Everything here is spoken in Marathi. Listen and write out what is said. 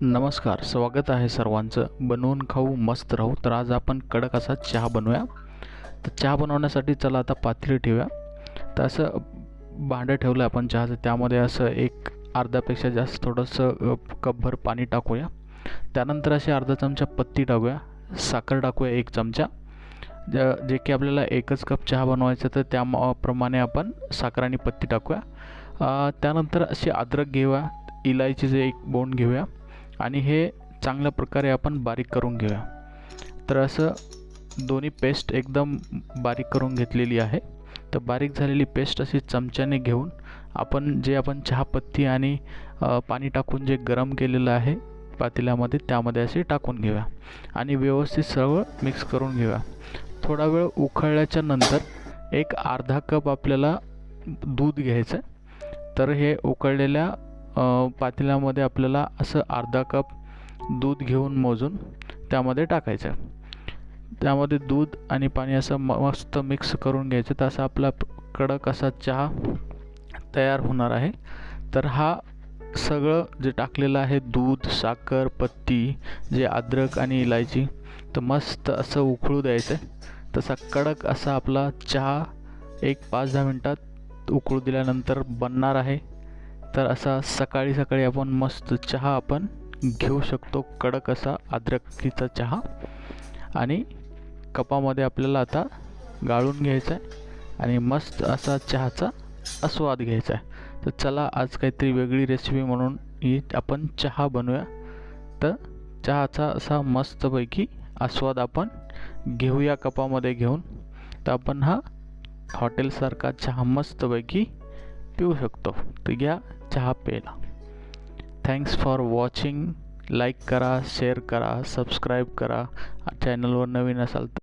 नमस्कार स्वागत आहे सर्वांचं. बनवून खाऊ मस्त राहू. तर आज आपण कडक असा चहा बनवूया. तर चहा बनवण्यासाठी चला आता पातळी ठेवूया. तर असं भांडं ठेवलं आहे आपण चहाचं. त्यामध्ये असं एक अर्धापेक्षा जास्त थोडंसं कपभर पाणी टाकूया. त्यानंतर असे अर्धा चमचा पत्ती टाकूया. साखर टाकूया एक चमचा. ज जे की आपल्याला एकच कप चहा बनवायचं तर त्या प्रमाणे आपण साखर आणि पत्ती टाकूया. त्यानंतर अशी अद्रक घेऊया. इलायचीचे एक बोंड घेऊया. आणि हे चांगल्या प्रकारे आपण बारीक करून घेऊया. तर असं दोन्ही पेस्ट एकदम बारीक करून घेतलेली आहे. तर बारीक झालेली पेस्ट अशी चमच्याने घेऊन आपण जे आपण चहापत्ती आणि पाणी टाकून जे गरम केलेलं आहे पातेल्यामध्ये त्यामध्ये असे टाकून घेऊया. आणि व्यवस्थित सर्व मिक्स करून घेऊया. थोडा वेळ उकळल्याच्या नंतर एक अर्धा कप आपल्याला दूध घ्यायचं तर हे उकळलेल्या पातेल्यामध्ये आपल्याला असं अर्धा कप दूध घेऊन मोजून त्यामध्ये टाकायचं. त्यामध्ये दूध आणि पाणी असं म मस्त मिक्स करून घ्यायचं. तर असा आपला कडक असा चहा तयार होणार आहे. तर हा सगळं जे टाकलेलं आहे दूध साखर पत्ती जे अद्रक आणि इलायची तर मस्त असं उकळू द्यायचं. तसा कडक असा आपला चहा एक पाच दहा मिनटात उकळू दिल्यानंतर बनणार आहे. तर असा सकाळी सकाळी आपण मस्त चहा आपण घेऊ शकतो. कडक असा अद्रकीचा चहा. आणि कपामध्ये आपल्याला आता गाळून घ्यायचा आहे आणि मस्त असा चहाचा आस्वाद घ्यायचा आहे तर चला आज काहीतरी वेगळी रेसिपी म्हणून ही आपण चहा बनवूया. तर चहाचा असा मस्तपैकी आस्वाद आपण घेऊया कपामध्ये घेऊन. तर आपण हा हॉटेलसारखा चहा मस्तपैकी पिऊ शकतो. तर घ्या. चहा प्यायला थँक्स फॉर वॉचिंग लाईक करा शेअर करा सबस्क्राईब करा. चॅनलवर नवीन असाल तर